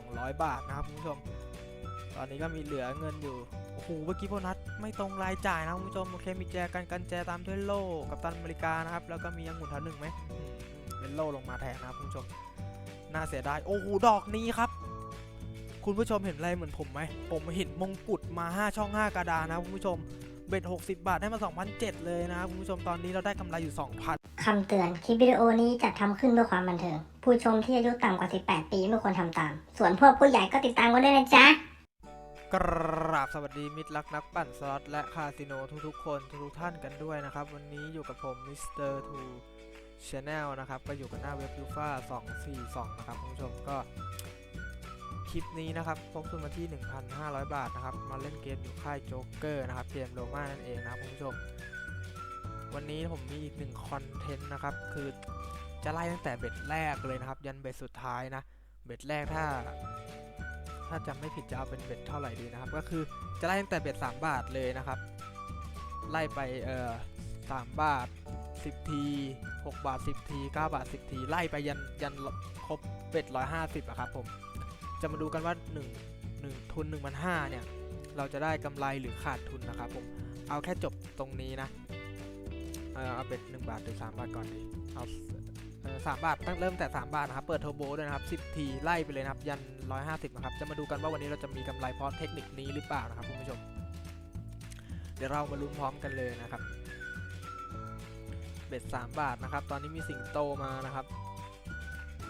200 บาทนะครับคุณผู้ชม ตอนนี้ก็มีเหลือเงินอยู่ โอ้โห เมื่อกี้โบนัสไม่ตรงรายจ่ายนะคุณผู้ชม โอเค มีแจกันกันแจตามด้วยโล่กับตันอเมริกานะครับ แล้วก็มีองุ่นแถวหนึ่งไหมอืมเป็นโล่ลงมาแทนนะครับคุณผู้ชม น่าเสียดาย โอ้โห ดอกนี้ครับ คุณผู้ชมเห็นอะไรเหมือนผมไหม ผมเห็นมงกุฎมา 5 ช่อง 5 กระดานนะคุณผู้ชม เบ็ด60 บาทได้มา 2,007เลยนะครับคุณผู้ชมตอนนี้เราได้กำไรอยู่ 2,000 คำเตือน คลิปวิดีโอนี้จัดทำขึ้นเพื่อความบันเทิง ผู้ชมที่อายุต่ำกว่า 18 ปีไม่ควรทำตาม ส่วนพวกผู้ใหญ่ก็ติดตามกันด้วยนะจ๊ะ กราบสวัสดีมิตรรักนักปั่นสล็อตและคาสิโนทุกๆคนทุกๆท่านกันด้วยนะครับ วันนี้อยู่กับผมมิสเตอร์ทูชาแนลนะครับ ก็อยู่กับหน้าเว็บยูฟ่า242 นะครับคุณผู้ชมก็ คลิปนี้นะครับพกทุนมาที่ 1,500 บาทนะครับ มาเล่นเกมอยู่ค่ายโจ๊กเกอร์นะครับ เกมโรมานั่นเองนะครับคุณผู้ชม วันนี้ผมมีอีกหนึ่งคอนเทนต์นะครับ คือจะไล่ตั้งแต่เบ็ดแรกเลยนะครับ ยันเบ็ดสุดท้ายนะ เบ็ดแรกถ้า ถ้าจำไม่ผิดจะเอาเป็นเบ็ดเท่าไหร่ดีนะครับ ก็คือจะไล่ตั้งแต่เบ็ด3บาทเลยนะครับ ไล่ไปเอ่อ3บาท 10 ที 6 บาท 10 ที 9 บาท 10 ที ไล่ไปยันยันครบเบ็ด150อะครับผม จะมาดูกันว่า1 1ทุน1 5 0 0เนี่ย เราจะได้กำไรหรือขาดทุนนะครับผม เอาแค่จบตรงนี้นะ เออเอาเบ็ด1บาทหรือ 3 บาทก่อนดีเอาสามบาทตั้งเริ่มแต่ 3 บาทนะครับ เปิดเทอร์โบด้วยนะครับ 10 ทีไล่ไปเลยนะครับ ยัน 150 นะครับ จะมาดูกันว่าวันนี้เราจะมีกำไรเพราะเทคนิคนี้หรือเปล่านะครับคุณผู้ชม เดี๋ยวเรามาลุ้นพร้อมกันเลยนะครับ เบ็ด3บาทนะครับ ตอนนี้มีสิงโตมานะครับ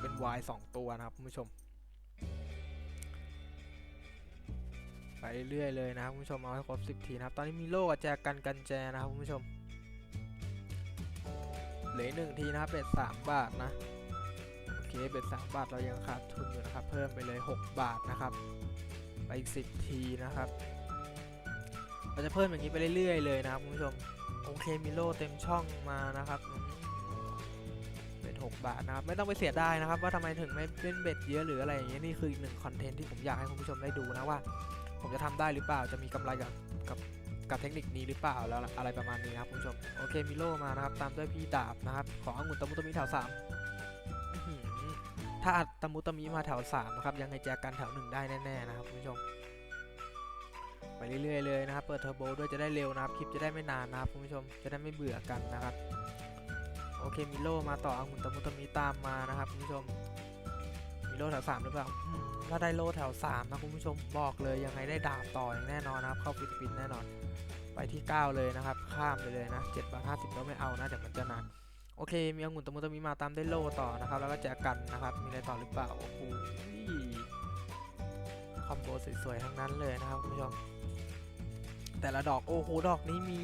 เป็นวาย2ตัวนะครับคุณผู้ชม ไปเรื่อยเลยนะครับคุณผู้ชมเอาให้ครบ 10 ทีนะครับ ตอนนี้มีโล่กับแจกันกันแจนะครับคุณผู้ชมเหลือหนึ่งทีนะครับเบ็ดสามบาทนะโอเคเบ็ดสามบาทเรายังขาดทุนอยู่นะครับ เพิ่มไปเลย 6 บาทนะครับไปอีก 10 ทีนะครับ เราจะเพิ่มอย่างนี้ไปเรื่อยๆเลยนะครับคุณผู้ชมโอเคมีโล่เต็มช่องมานะครับเบ็ด6บาทนะครับ ไม่ต้องไปเสียดายนะครับ ว่าทำไมถึงไม่เล่นเบ็ดเยอะหรืออะไรอย่างเงี้ยนี่คืออีกหนึ่งคอนเทนต์ที่ผมอยากให้คุณผู้ชมได้ดูนะว่า ผมจะทำได้หรือเปล่าจะมีกำไรกับกับกับเทคนิคนี้หรือเปล่าแล้วอะไรประมาณนี้นะครับคุณผู้ชมโอเคมีโลมานะครับตามด้วยพี่ดาบนะครับขององุ่นตะมุตะมิแถวสามถ้าอัดตะมุตะมิมาแถวสามนะครับยังไงแจกันแถวหนึ่งได้แน่ๆนะครับคุณผู้ชมไปเรื่อยๆเลยนะครับเปิดเทอร์โบด้วยจะได้เร็วนะครับคลิปจะได้ไม่นานนะครับคุณผู้ชมจะได้ไม่เบื่อกันนะครับโอเคมีโลมาต่อองุ่นตะมุตะมิตามมานะครับคุณผู้ชม โลแถวสามหรือเปล่าถ้าได้โลแถวสามนะคุณผู้ชมบอกเลยยังไงได้ดาบต่ออย่างแน่นอนนะครับ เข้าฟิลิปปินส์แน่นอน ไปที่ 9 เลยนะครับ ข้ามไปเลยนะ7บาท50ก็ไม่เอานะเดี๋ยวมันจะนานโอเค มีองุ่นตะมุตะมิมาตามได้โลต่อนะครับ แล้วก็แจกันนะครับ มีอะไรต่อหรือเปล่า โอ้โหคอมโบสวยๆ ทั้งนั้นเลยนะครับคุณผู้ชม แต่ละดอก โอ้โห ดอกนี้มี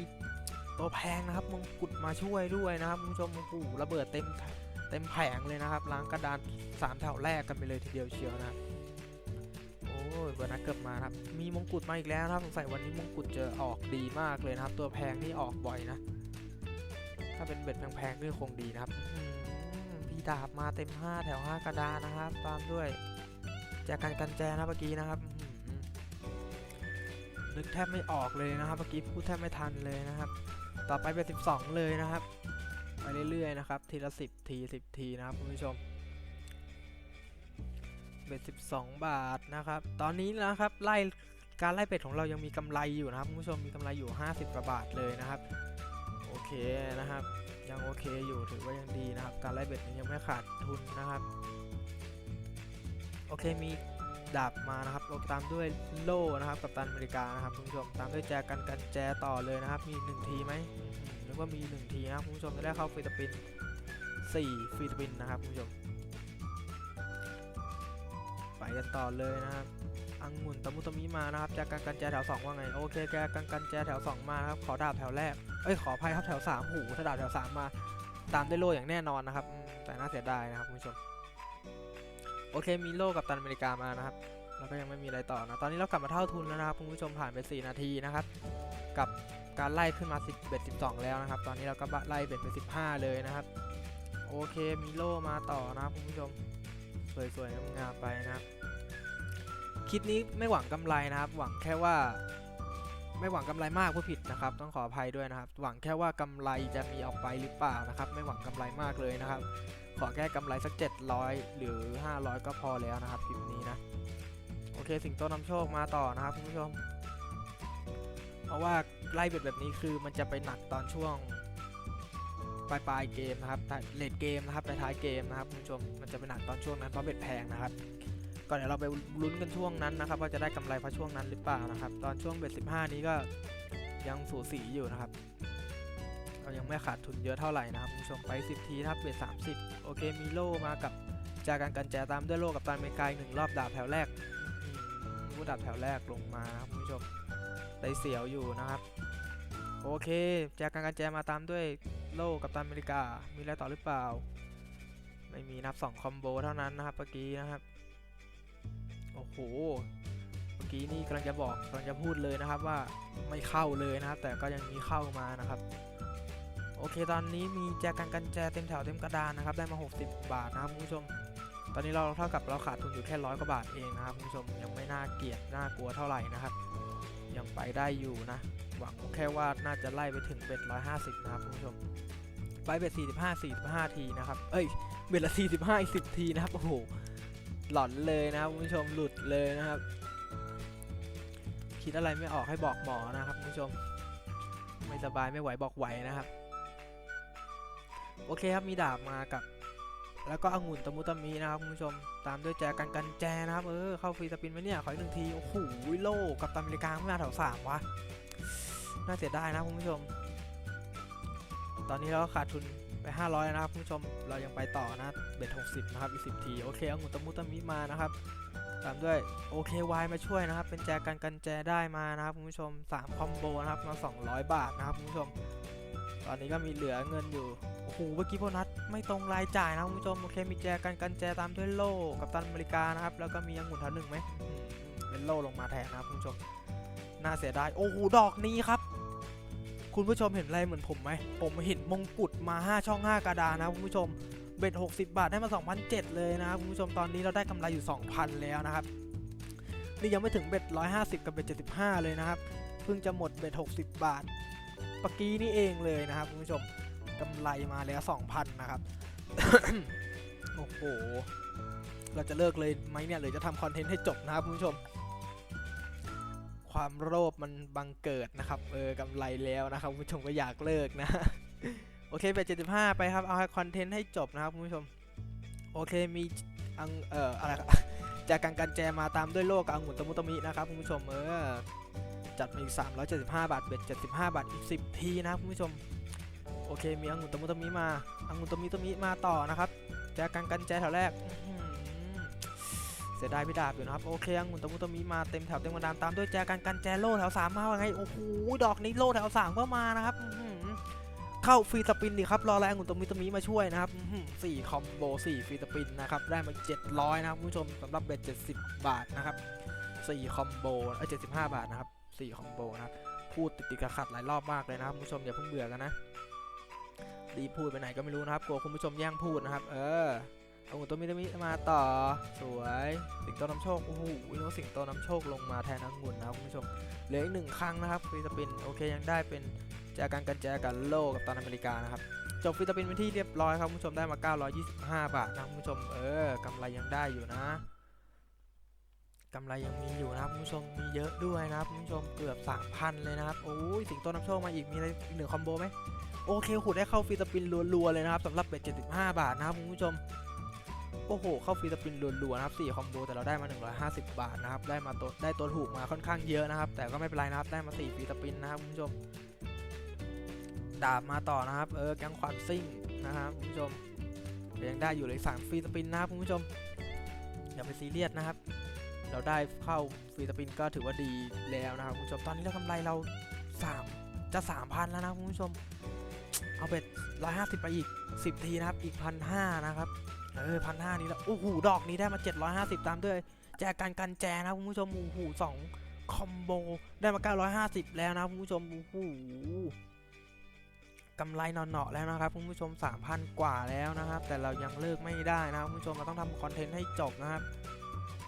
ตัวแพงนะครับ มงกุฎมาช่วยด้วยนะครับคุณผู้ชม โอ้โหระเบิดเต็ม เต็มแผงเลยนะครับ ล้างกระดานสามแถวแรกกันไปเลยทีเดียวเชียวนะโอ้ยเบอร์นัเกือบมาครับ มีมงกุฎมาอีกแล้วนะครับสงสัยวันนี้มงกุฎจะออกดีมากเลยนะครับ ตัวแพงนี่ออกบ่อยนะ ถ้าเป็นเบ็ดแพงๆก็คงดีนะครับพี่ดาบมาเต็ม 5 แถว 5 กระดานนะครับ ตามด้วยแจกันกันแจนะเมื่อกี้นะครับนึกแทบไม่ออกเลยนะครับ เมื่อกี้พูดแทบไม่ทันเลยนะครับ ต่อไปเป็น 12 เลยนะครับ ไปเรื่อยๆนะครับ ทีละ 10 ที 10 ทีนะครับคุณผู้ชมเบ็ด12 บาทนะครับ ตอนนี้นะครับไล่การไล่เป็ดของเรายังมีกำไรอยู่นะครับคุณผู้ชมมีกำไรอยู่ 50กว่าบาทเลยนะครับ โอเคนะครับ ยังโอเคอยู่ถือว่ายังดีนะครับ การไล่เบ็ดยังไม่ขาดทุนนะครับ โอเคมีดาบมานะครับลงตามด้วยโล่นะครับ กับตันอเมริกานะครับคุณผู้ชมตามด้วยแจกันกันแจต่อเลยนะครับ มีหนึ่งทีไหม กว่ามีหนึ่งทีนะครับคุณผู้ชมจะได้เข้าฟิลิปปินส์สี่ฟิลิปปินนะครับคุณผู้ชม ไปกันต่อเลยนะครับอังุ่นตะมุตะมิมานะครับจากกันกันแจแถว 2 ว่าไง โอเคแกกันกันแจแถว 2 มาครับขอดาบแถวแรกเอ้ยขออภัยครับแถว3หูถ้าดาบแถว 3 มา ตามด้วยโล่อย่างแน่นอนนะครับ แต่น่าเสียดายนะครับคุณผู้ชม โอเคมีโล่กับตันอเมริกามานะครับแล้วก็ยังไม่มีอะไรต่อนะ ตอนนี้เรากลับมาเท่าทุนแล้วนะครับคุณผู้ชมผ่านไป 4 นาทีนะครับ กับ การไล่ขึ้นมา10เบ็ด12 แล้วนะครับ ตอนนี้เราก็ไล่เบ็ดไป 15 เลยนะครับ โอเคมีโลมาต่อนะครับคุณผู้ชมสวยๆงามๆไปนะครับคลิปนี้ไม่หวังกำไรนะครับ หวังแค่ว่าไม่หวังกำไรมากผู้ผิดนะครับ ต้องขออภัยด้วยนะครับ หวังแค่ว่ากำไรจะมีออกไปหรือเปล่านะครับ ไม่หวังกำไรมากเลยนะครับ ขอแค่กำไรสัก 700 หรือ 500 ก็พอแล้วนะครับคลิปนี้นะโอเค สิงโตนำโชคมาต่อนะครับคุณผู้ชม เพราะว่า ไล่เบ็ดแบบนี้คือมันจะไปหนักตอนช่วงปลายปลายๆเกมนะครับเลดเกมนะครับท้ายเกมนะครับคุณผู้ชมมันจะไปหนักตอนช่วงนั้นเพราะเบ็ดแพงนะครับก็เดี๋ยวเราไปลุ้นกันช่วงนั้นนะครับว่าจะได้กำไรเพราะช่วงนั้นหรือเปล่านะครับ ตอนช่วงเบ็ด15นี้ก็ยังสูสีอยู่นะครับเรายังไม่ขาดทุนเยอะเท่าไหร่นะครับคุณผู้ชมไป 10 ทีนะครับเบ็ด30โอเคมีโล่มากับจากการกันแจตามด้วยโล่กับตันเมกายหนึ่งรอบดาบแถวแรกอื้ดดาบแถวแรกลงมานะครับคุณผู้ชมได้เสียวอยู่นะครับ โอเคแจกการกันแจมาตามด้วยโล่กับตันอเมริกา มีอะไรต่อหรือเปล่า ไม่มีนับ 2 คอมโบเท่านั้นนะครับเมื่อกี้นะครับ โอ้โห เมื่อกี้นี่กำลังจะบอกกำลังจะพูดเลยนะครับว่าไม่เข้าเลยนะครับ แต่ก็ยังมีเข้ามานะครับ โอเค ตอนนี้มีแจกันกันแจเต็มแถวเต็มกระดานนะครับ ได้มา 60 บาทนะครับคุณผู้ชม ตอนนี้เราเท่ากับเราขาดทุนอยู่แค่ร้อยกว่าบาทเองนะครับคุณผู้ชม ยังไม่น่าเกลียดน่ากลัวเท่าไหร่นะครับ ยังไปได้อยู่นะ หวังแค่ว่าน่าจะไล่ไปถึงเบ็ด150 นะครับคุณผู้ชม ไปเบ็ด45 45 ทีนะครับ เอ้ย เบ็ดละ 45 อีก 10 ทีนะครับ โอ้โห หลอนเลยนะครับคุณผู้ชม หลุดเลยนะครับ คิดอะไรไม่ออกให้บอกหมอนะครับคุณผู้ชม ไม่สบายไม่ไหวบอกไหวนะครับ โอเคครับ มีดาบมากับ แล้วก็องุ่นตะมุตะมีนะครับคุณผู้ชม ตามด้วยแจกันกันแจนะครับเออเข้าฟรีสปินไหมเนี่ยขออีกหนึ่งทีโอ้โหโลกับตันอเมริกาไม่มาแถวสามวะน่าเสียดายนะคุณผู้ชม ตอนนี้เราก็ขาดทุนไป 500 นะครับคุณผู้ชมเรายังไปต่อนะเบ็ด60 นะครับอีก 10 ที โอเคเอาหมุนตะมุตะมิมานะครับ ตามด้วยโอเควายมาช่วยนะครับ เป็นแจกันกันแจได้มานะครับคุณผู้ชม 3 คอมโบนะครับมา 200 บาทนะครับคุณผู้ชม ตอนนี้ก็มีเหลือเงินอยู่ โอ้โห เมื่อกี้โบนัสไม่ตรงรายจ่ายนะคุณผู้ชม โอเค มีแจกันกันแจตามด้วยโล่กับตันอเมริกานะครับ แล้วก็มีองุ่นแถวหนึ่งไหมเป็นโล่ลงมาแทนนะครับคุณผู้ชม น่าเสียดาย โอ้โห ดอกนี้ครับ คุณผู้ชมเห็นอะไรเหมือนผมไหม ผมเห็นมงกุฎมา 5 ช่อง 5 กระดานนะคุณผู้ชม เบ็ด 60 บาทได้มา2,007เลยนะครับคุณผู้ชม ตอนนี้เราได้กำไรอยู่ 2,000 แล้วนะครับ นี่ยังไม่ถึงเบ็ด150 กับเบ็ด75 เลยนะครับ เพิ่งจะหมดเบ็ด60 บาท ปะกี้นี่เองเลยนะครับคุณผู้ชมกำไรมาแล้ว 2,000 นะครับ โอ้โห เราจะเลิกเลยไหมเนี่ยหรือจะทำคอนเทนต์ให้จบนะครับคุณผู้ชม ความโลภมันบังเกิดนะครับ เออกำไรแล้วนะครับคุณผู้ชมก็อยากเลิกนะ โอเคไป75 ไปครับ เอาคอนเทนต์ให้จบนะครับคุณผู้ชม โอเคมีอังเอ่ออะไรจากการกันแจมาตามด้วยโลกกับองุ่นตะมุตะมินะครับคุณผู้ชมเออ จัดมาอีก 375 บาทเบ็ด75 บาทอีก 10 ทีนะครับคุณผู้ชม โอเค มีองุ่นตะมุตะมิมาองุ่นตะมิตะมิมาต่อนะครับแจกการกันแจแถวแรกเสียดายพี่ดาบอยู่นะครับ โอเคองุ่นตะมุตะมิมาเต็มแถวเต็มกระดานตามด้วยแจกันกันแจโล่แถวสามมาว่าไง โอ้โห ดอกนี้โล่แถวสามก็มานะครับเข้าฟรีสปินดิครับ รอแรงองุ่นตมิตมิมาช่วยนะครับสี่คอมโบสี่ฟรีสปินนะครับ ได้มา 700 นะครับคุณผู้ชมสำหรับเบ็ด70 บาทนะครับสี่คอมโบเออ75 บาทนะครับ สี่คอมโบนะครับพูดติดติดขัดหลายรอบมากเลยนะครับคุณผู้ชมอย่าเพิ่งเบื่อกันนะรีพูดไปไหนก็ไม่รู้นะครับกลัวคุณผู้ชมแย่งพูดนะครับ เออเอาหุ่นตัวมิตมิมาต่อสวยสิงโตน้ำโชคโอ้โหวิโนสิงโตน้ำโชคลงมาแทนองุ่นนะครับคุณผู้ชมเหลืออีกหนึ่งครั้งนะครับฟรีสปินโอเคยังได้เป็นแจกันกันแจกันโลกับตอนอเมริกานะครับจบฟรีสปินเป็นที่เรียบร้อยครับคุณผู้ชมได้มา 925 บาทนะคุณผู้ชมเออกำไรยังได้อยู่นะ กำไรยังมีอยู่นะครับคุณผู้ชมมีเยอะด้วยนะครับคุณผู้ชมเกือบ3,000เลยนะครับโอ้ยสิงโตนำโชคมาอีกมีอะไรหนึ่งคอมโบไหมโอเคโหได้เข้าฟรีสปินรัวๆเลยนะครับสำหรับเบ็ด75บาทนะครับคุณผู้ชมโอ้โหเข้าฟรีสปินรัวๆนะครับ4คอมโบแต่เราได้มา 150 บาทนะครับได้มาตัวได้ตัวถูกมาค่อนข้างเยอะนะครับ แต่ก็ไม่เป็นไรนะครับได้มา4ฟรีสปินนะครับคุณผู้ชมดาบมาต่อนะครับเออแก๊งขวัญซิ่งนะครับคุณผู้ชมยังได้อยู่เลย3ฟรีสปินนะครับคุณผู้ชมอย่าไปซีเรียสนะครับ เราได้เข้าฟรีสปินก็ถือว่าดีแล้วนะครับคุณผู้ชมตอนนี้เรากำไรเรา3จะ3,000แล้วนะคุณผู้ชม เอาเป็ดร้อยห้าสิบไปอีกสิบทีนะครับอีกพันห้านะครับเออพันห้านี้แล้วโอ้โหดอกนี้ได้มาเจ็ดร้อยห้าสิบตามด้วยแจกันกันแจนะคุณผู้ชมโอ้โหสองคอมโบได้มาเก้าร้อยห้าสิบแล้วนะคุณผู้ชมโอ้โหกำไรหนอๆแล้วนะครับคุณผู้ชมสามพันกว่าแล้วนะครับ แต่เรายังเลิกไม่ได้นะครับคุณผู้ชมเราต้องทำคอนเทนต์ให้จบนะครับ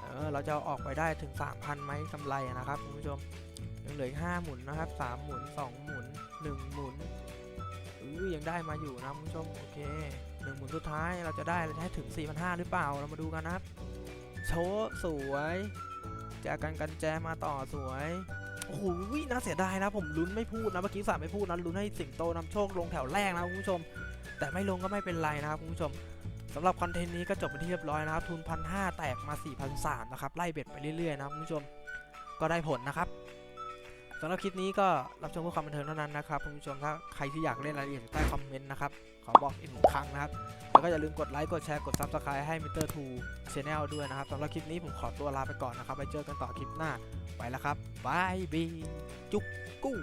เออเราจะออกไปได้ถึง 3,000ไหมกำไรนะครับคุณผู้ชมยังเหลืออีกห้าหมุนนะครับสามหมุนสองหมุนหนึ่งหมุนอือยังได้มาอยู่นะคุณผู้ชมโอเคหนึ่งหมุนสุดท้ายเราจะได้เราจะให้ถึง4,500หรือเปล่าเรามาดูกันนะครับโชว์สวยแจกันกันแจมาต่อสวยโอ้โหน่าเสียดายนะผมลุ้นไม่พูดนะเมื่อกี้สามไม่พูดนะลุ้นให้สิงโตนำโชคลงแถวแรกนะคุณผู้ชม แต่ไม่ลงก็ไม่เป็นไรนะครับคุณผู้ชม สำหรับคอนเทนต์นี้ก็จบไปนที่เรียบร้อยนะครับ ทุนพันห้าแตกมา4 0 0 3นะครับ ไล่เบ็ดไปเรื่อยๆนะคุณผู้ชม ก็ได้ผลนะครับสำหรับคลิปนี้ก็รับชมเพื่อความบันเทิงเท่านั้นนะครับคุณผู้ชมถ้าใครที่อยากเล่นรายละเอียดใต้คอมเมนต์นะครับ ขอบอกอีกหนึ่งครั้งนะครับ แล้วก็อย่าลืมกดไลค์กดแชร์กด Subscribe ให้ Mr. 2 Channel ด้วยนะครับสำหรับคลิปนี้ผมขอตัวลาไปก่อนนะครับไปเจอกันต่อคลิปหน้าไปแล้วครับบายบีจุกกู้